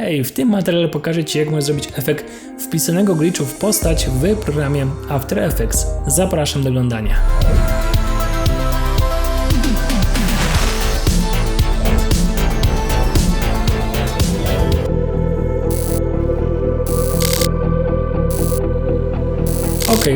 Hej, w tym materiale pokażę Ci jak możesz zrobić efekt wpisanego glitchu w postać w programie After Effects. Zapraszam do oglądania.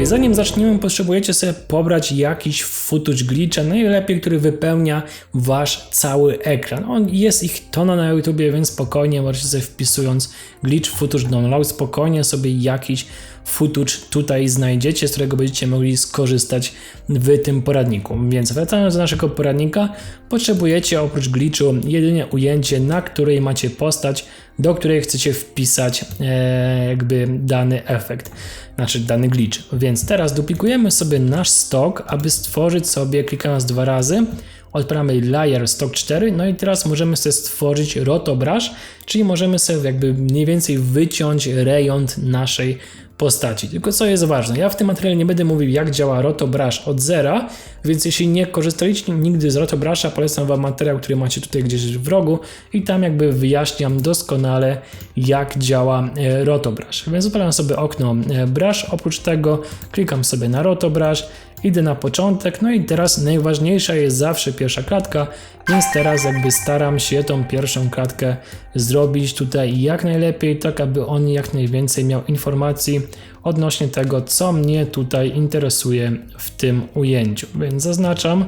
Zanim zaczniemy, potrzebujecie sobie pobrać jakiś footage glitcha, najlepiej, który wypełnia wasz cały ekran. On jest ich tona na YouTubie, więc spokojnie możecie sobie wpisując glitch footage download, spokojnie sobie jakiś footage tutaj znajdziecie, z którego będziecie mogli skorzystać w tym poradniku. Więc wracając do naszego poradnika, potrzebujecie oprócz glitchu jedynie ujęcie, na której macie postać, do której chcecie wpisać e, jakby dany efekt, znaczy dany glitch. Więc teraz duplikujemy sobie nasz stok, aby stworzyć sobie, klikając dwa razy, odpalamy layer stock 4, no i teraz możemy sobie stworzyć rotobrush, czyli możemy sobie jakby mniej więcej wyciąć rejon naszej postaci. Tylko co jest ważne, ja w tym materiale nie będę mówił jak działa rotobrush od zera, więc jeśli nie korzystaliście nigdy z rotobrusha, polecam wam materiał, który macie tutaj gdzieś w rogu i tam jakby wyjaśniam doskonale jak działa e, rotobrush. Więc odpalam sobie okno e, brush, oprócz tego klikam sobie na rotobrush, idę na początek, no i teraz najważniejsza jest zawsze pierwsza klatka, więc teraz jakby staram się tą pierwszą klatkę zrobić tutaj jak najlepiej, tak aby on jak najwięcej miał informacji odnośnie tego, co mnie tutaj interesuje w tym ujęciu. Więc zaznaczam,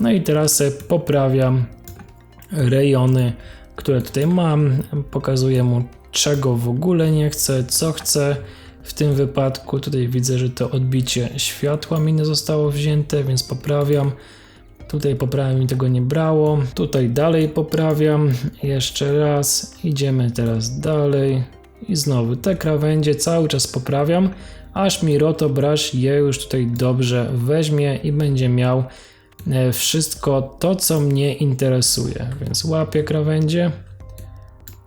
no i teraz poprawiam rejony, które tutaj mam, pokazuję mu czego w ogóle nie chcę, co chcę. W tym wypadku tutaj widzę, że to odbicie światła mi nie zostało wzięte, więc poprawiam. Tutaj poprawiam mi tego nie brało. Tutaj dalej poprawiam. Jeszcze raz. Idziemy teraz dalej. I znowu te krawędzie cały czas poprawiam, aż mi rotobrush je już tutaj dobrze weźmie i będzie miał e, wszystko to, co mnie interesuje. Więc łapię krawędzie,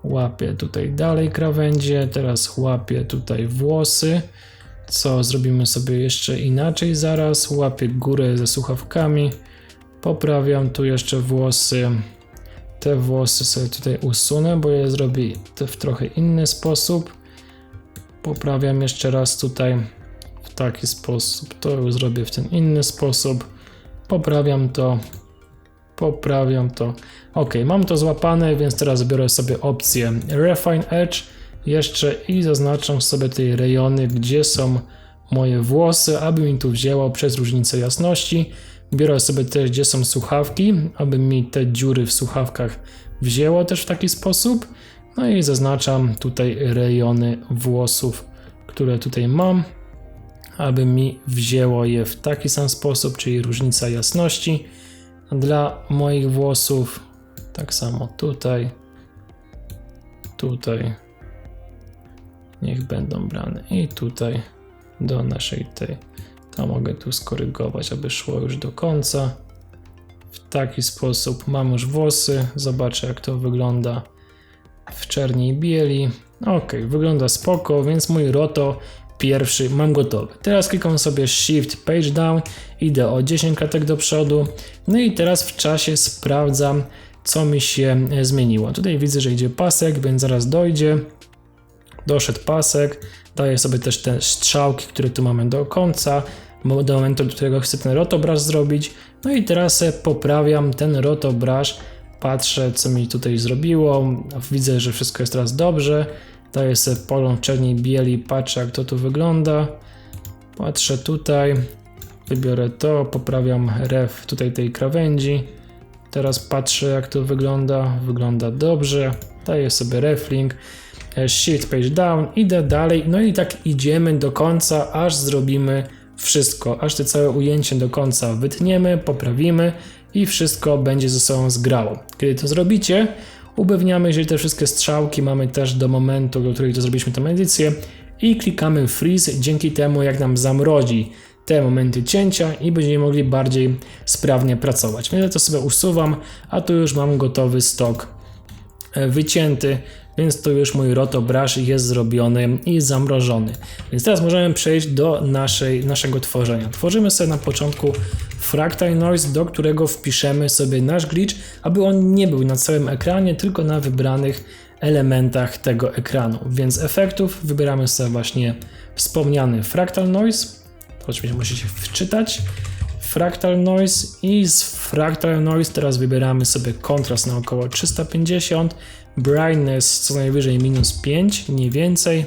łapię tutaj dalej krawędzie, teraz łapię tutaj włosy, co zrobimy sobie jeszcze inaczej zaraz. Łapię górę ze słuchawkami, poprawiam tu jeszcze włosy. Te włosy sobie tutaj usunę, bo je zrobię w trochę inny sposób. Poprawiam jeszcze raz tutaj w taki sposób. To już zrobię w ten inny sposób. Poprawiam to. Poprawiam to. Ok, mam to złapane, więc teraz biorę sobie opcję Refine Edge jeszcze i zaznaczam sobie te rejony, gdzie są moje włosy, aby mi tu wzięło przez różnicę jasności. Biorę sobie też, gdzie są słuchawki, aby mi te dziury w słuchawkach wzięło też w taki sposób. No i zaznaczam tutaj rejony włosów, które tutaj mam, aby mi wzięło je w taki sam sposób, czyli różnica jasności. Dla moich włosów tak samo tutaj, tutaj niech będą brane i tutaj do naszej tej to mogę tu skorygować, aby szło już do końca. W taki sposób mam już włosy. Zobaczę, jak to wygląda w czerni i bieli. Ok, wygląda spoko, więc mój roto pierwszy mam gotowy. Teraz klikam sobie Shift Page Down, idę o 10 klatek do przodu. No i teraz w czasie sprawdzam, co mi się zmieniło. Tutaj widzę, że idzie pasek, więc zaraz dojdzie. Doszedł pasek. Daję sobie też te strzałki, które tu mamy do końca do momentu, do którego chcę ten rotobrush zrobić. No i teraz poprawiam ten rotobrush, patrzę co mi tutaj zrobiło, widzę, że wszystko jest teraz dobrze. Daję sobie polą czerni bieli, patrzę jak to tu wygląda. Patrzę tutaj, wybiorę to, poprawiam ref tutaj tej krawędzi. Teraz patrzę jak to wygląda, wygląda dobrze. Daję sobie reflink, shift page down, idę dalej, no i tak idziemy do końca, aż zrobimy wszystko, aż te całe ujęcie do końca wytniemy, poprawimy i wszystko będzie ze sobą zgrało. Kiedy to zrobicie, upewniamy że te wszystkie strzałki mamy też do momentu, do którego to zrobiliśmy tę edycję i klikamy freeze, dzięki temu jak nam zamrozi te momenty cięcia i będziemy mogli bardziej sprawnie pracować. Więc to sobie usuwam, a tu już mam gotowy stok e, wycięty, więc to już mój rotobrush jest zrobiony i zamrożony. Więc teraz możemy przejść do naszej, naszego tworzenia. Tworzymy sobie na początku fractal noise, do którego wpiszemy sobie nasz glitch, aby on nie był na całym ekranie, tylko na wybranych elementach tego ekranu. Więc efektów wybieramy sobie właśnie wspomniany Fractal Noise. Oczywiście musicie wczytać. Fractal Noise i z Fractal Noise teraz wybieramy sobie kontrast na około 350, brightness co najwyżej minus 5, nie więcej.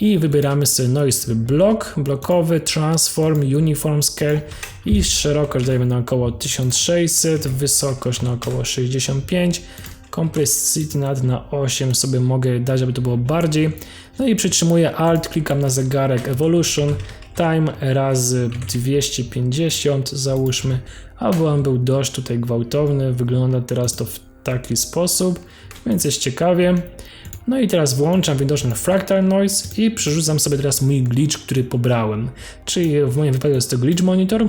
I wybieramy sobie noise block, blokowy, transform, uniform scale. I szerokość dajemy na około 1600, wysokość na około 65, complexity nad na 8 sobie mogę dać, aby to było bardziej. No i przytrzymuję alt, klikam na zegarek evolution, time razy 250 załóżmy, aby on był dość tutaj gwałtowny, wygląda teraz to w taki sposób, więc jest ciekawie. No i teraz włączam widoczny Fractal Noise i przerzucam sobie teraz mój glitch, który pobrałem. Czyli w moim wypadku jest to glitch monitor,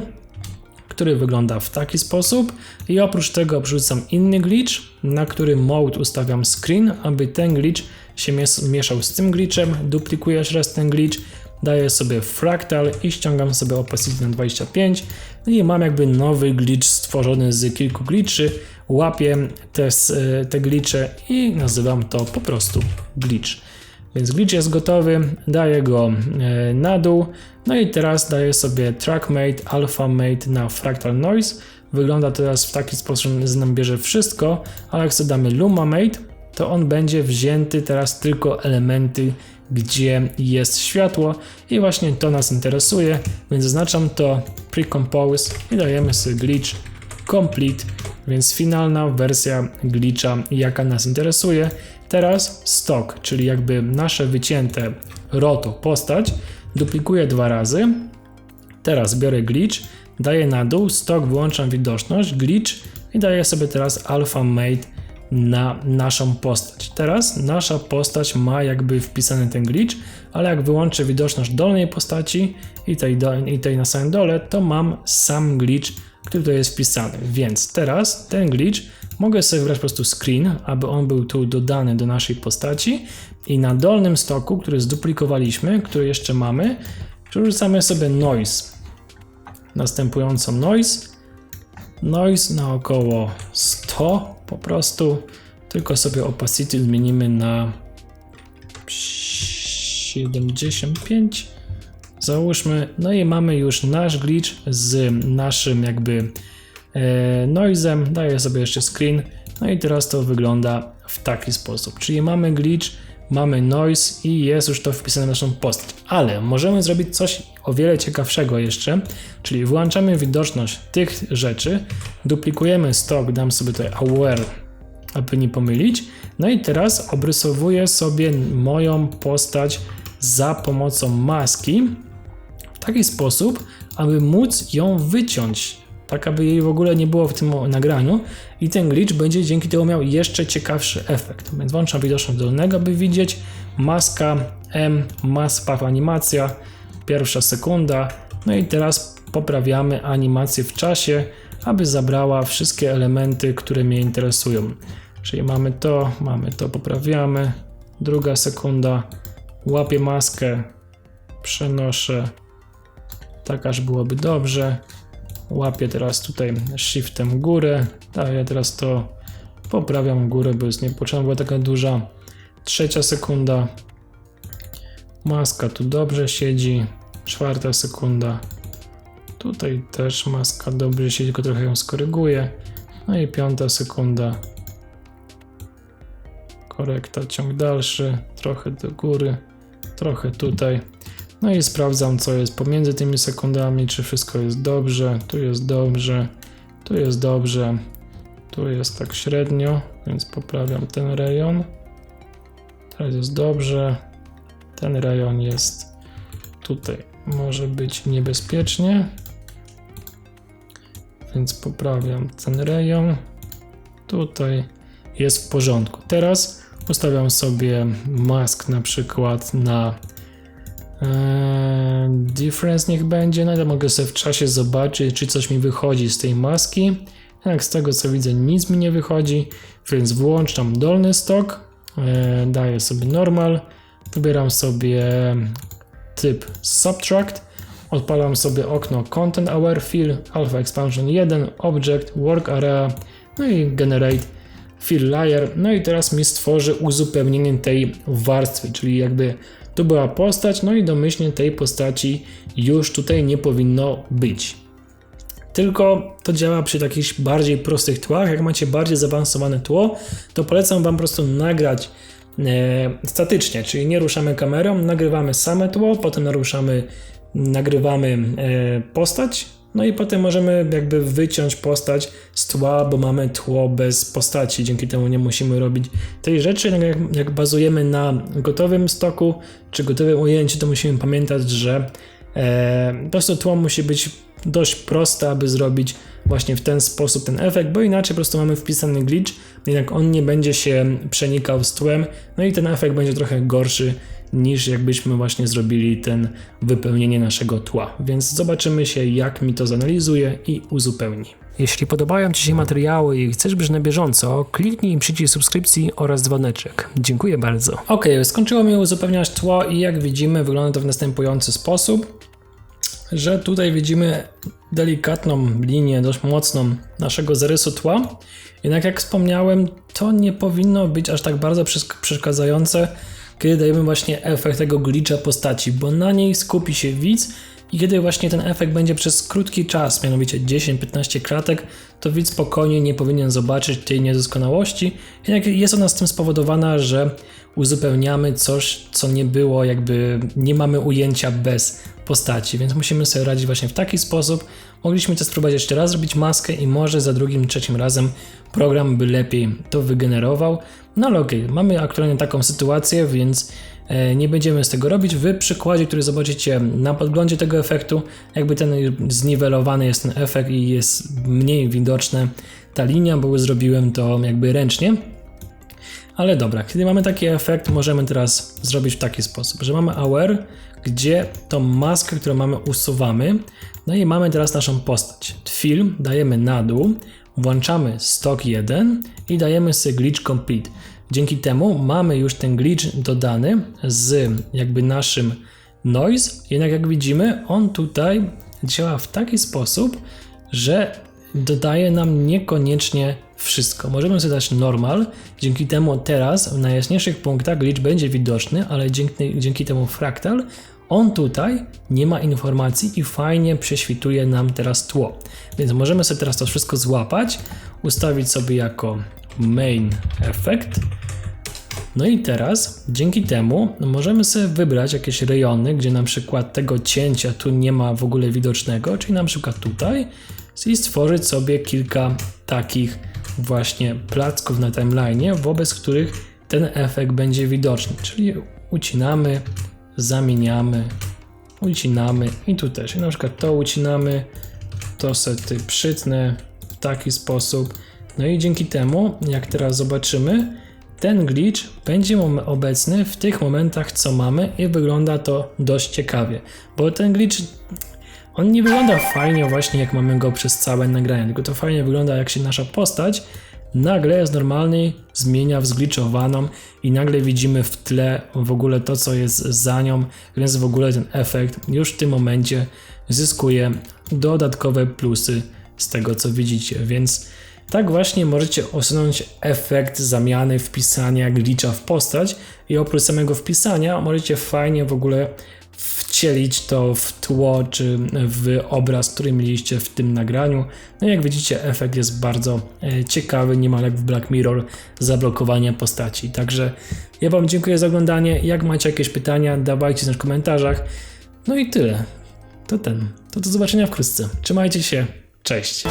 który wygląda w taki sposób i oprócz tego przerzucam inny glitch, na który mode ustawiam screen, aby ten glitch się mieszał z tym glitchem, duplikuję jeszcze raz ten glitch, daję sobie fractal i ściągam sobie opacity na 25 no i mam jakby nowy glitch stworzony z kilku glitchy, łapię te, te glitche i nazywam to po prostu glitch. Więc glitch jest gotowy, daję go e, na dół, no i teraz daję sobie trackmate, alpha mate na fractal noise. Wygląda teraz w taki sposób, że nam bierze wszystko, ale jak sobie damy luma mate, to on będzie wzięty teraz tylko elementy, gdzie jest światło i właśnie to nas interesuje, więc zaznaczam to pre-compose i dajemy sobie glitch complete, więc finalna wersja glitcha, jaka nas interesuje. Teraz stock, czyli jakby nasze wycięte roto postać, duplikuję dwa razy. Teraz biorę glitch, daję na dół, stock wyłączam widoczność, glitch i daję sobie teraz alpha mate na naszą postać. Teraz nasza postać ma jakby wpisany ten glitch, ale jak wyłączę widoczność dolnej postaci i tej, do, i tej na samym dole, to mam sam glitch, który tu jest wpisany. Więc teraz ten glitch mogę sobie wybrać po prostu screen, aby on był tu dodany do naszej postaci i na dolnym stoku, który zduplikowaliśmy, który jeszcze mamy, przerzucamy sobie noise. Następująco noise. Noise na około 100 po prostu, tylko sobie opacity zmienimy na 75 załóżmy, no i mamy już nasz glitch z naszym jakby e, noisem, daję sobie jeszcze screen, no i teraz to wygląda w taki sposób, czyli mamy glitch, mamy noise i jest już to wpisane w naszą postać, ale możemy zrobić coś o wiele ciekawszego jeszcze, czyli włączamy widoczność tych rzeczy, duplikujemy stock, dam sobie tutaj aware, aby nie pomylić, no i teraz obrysowuję sobie moją postać za pomocą maski, taki sposób, aby móc ją wyciąć, tak aby jej w ogóle nie było w tym nagraniu. I ten glitch będzie dzięki temu miał jeszcze ciekawszy efekt. Więc włączam widoczność dolnego, by widzieć. Maska M, maska animacja, pierwsza sekunda, no i teraz poprawiamy animację w czasie, aby zabrała wszystkie elementy, które mnie interesują. Czyli mamy to, mamy to, poprawiamy, druga sekunda, łapię maskę, przenoszę, tak aż byłoby dobrze. Łapię teraz tutaj shiftem górę, daję teraz to, poprawiam górę, bo jest niepotrzebna, była taka duża. Trzecia sekunda, maska tu dobrze siedzi, czwarta sekunda, tutaj też maska dobrze siedzi, tylko trochę ją skoryguję. No i piąta sekunda, korekta, ciąg dalszy, trochę do góry, trochę tutaj. No i sprawdzam, co jest pomiędzy tymi sekundami, czy wszystko jest dobrze. Tu jest dobrze, tu jest dobrze, tu jest tak średnio, więc poprawiam ten rejon. Teraz jest dobrze. Ten rejon jest tutaj. Może być niebezpiecznie, więc poprawiam ten rejon. Tutaj jest w porządku. Teraz ustawiam sobie mask na przykład na Eee, difference niech będzie, no to mogę sobie w czasie zobaczyć, czy coś mi wychodzi z tej maski. Jak z tego co widzę, nic mi nie wychodzi, więc włączam dolny stok, eee, daję sobie normal, wybieram sobie typ subtract, odpalam sobie okno Content Aware Fill, Alpha Expansion 1, Object, Work Area, no i Generate fill layer, no i teraz mi stworzy uzupełnienie tej warstwy, czyli jakby tu była postać, no i domyślnie tej postaci już tutaj nie powinno być. Tylko to działa przy takich bardziej prostych tłach. Jak macie bardziej zaawansowane tło, to polecam Wam po prostu nagrać e, statycznie, czyli nie ruszamy kamerą, nagrywamy same tło, potem naruszamy, nagrywamy e, postać, no i potem możemy jakby wyciąć postać z tła, bo mamy tło bez postaci, dzięki temu nie musimy robić tej rzeczy. Jak, jak bazujemy na gotowym stoku czy gotowym ujęciu, to musimy pamiętać, że e, po prostu tło musi być dość proste, aby zrobić właśnie w ten sposób ten efekt, bo inaczej po prostu mamy wpisany glitch, jednak on nie będzie się przenikał z tłem, no i ten efekt będzie trochę gorszy niż jakbyśmy właśnie zrobili ten wypełnienie naszego tła. Więc zobaczymy się, jak mi to zanalizuje i uzupełni. Jeśli podobają Ci się materiały i chcesz być na bieżąco, kliknij przycisk subskrypcji oraz dzwoneczek. Dziękuję bardzo. Ok, skończyło mi uzupełniać tło i jak widzimy wygląda to w następujący sposób że tutaj widzimy delikatną linię, dość mocną naszego zarysu tła. Jednak jak wspomniałem, to nie powinno być aż tak bardzo przeszkadzające, kiedy dajemy właśnie efekt tego glitcha postaci, bo na niej skupi się widz i kiedy właśnie ten efekt będzie przez krótki czas, mianowicie 10-15 kratek, to widz spokojnie nie powinien zobaczyć tej niedoskonałości. Jednak jest ona z tym spowodowana, że uzupełniamy coś, co nie było, jakby nie mamy ujęcia bez postaci, więc musimy sobie radzić właśnie w taki sposób. Mogliśmy to spróbować jeszcze raz zrobić maskę i może za drugim, trzecim razem program by lepiej to wygenerował. No ale okej, okay, mamy aktualnie taką sytuację, więc nie będziemy z tego robić. W przykładzie, który zobaczycie na podglądzie tego efektu, jakby ten zniwelowany jest ten efekt i jest mniej widoczna ta linia, bo zrobiłem to jakby ręcznie. Ale dobra, kiedy mamy taki efekt, możemy teraz zrobić w taki sposób, że mamy aware, gdzie tą maskę, którą mamy, usuwamy. No i mamy teraz naszą postać. Film dajemy na dół, włączamy stock 1 i dajemy sobie glitch complete. Dzięki temu mamy już ten glitch dodany z jakby naszym noise, jednak jak widzimy, on tutaj działa w taki sposób, że dodaje nam niekoniecznie wszystko. Możemy sobie dać normal, dzięki temu teraz w najjaśniejszych punktach glitch będzie widoczny, ale dzięki, dzięki temu fractal on tutaj nie ma informacji i fajnie prześwituje nam teraz tło. Więc możemy sobie teraz to wszystko złapać, ustawić sobie jako main effect. No i teraz dzięki temu możemy sobie wybrać jakieś rejony, gdzie na przykład tego cięcia tu nie ma w ogóle widocznego, czyli na przykład tutaj i stworzyć sobie kilka takich właśnie placków na timeline, wobec których ten efekt będzie widoczny. Czyli ucinamy, zamieniamy, ucinamy i tu też. I na przykład to ucinamy, to sety przytnę w taki sposób. No i dzięki temu, jak teraz zobaczymy, ten glitch będzie obecny w tych momentach, co mamy i wygląda to dość ciekawie, bo ten glitch on nie wygląda fajnie właśnie jak mamy go przez całe nagranie, tylko to fajnie wygląda jak się nasza postać nagle z normalnej zmienia w zgliczowaną i nagle widzimy w tle w ogóle to, co jest za nią, więc w ogóle ten efekt już w tym momencie zyskuje dodatkowe plusy z tego, co widzicie, więc tak właśnie możecie usunąć efekt zamiany wpisania glitcha w postać i oprócz samego wpisania możecie fajnie w ogóle wcielić to w tło czy w obraz, który mieliście w tym nagraniu. No jak widzicie, efekt jest bardzo e, ciekawy, niemal jak w Black Mirror, zablokowanie postaci. Także ja Wam dziękuję za oglądanie. Jak macie jakieś pytania, dawajcie znać w komentarzach. No i tyle. To ten. To do zobaczenia wkrótce. Trzymajcie się. Cześć.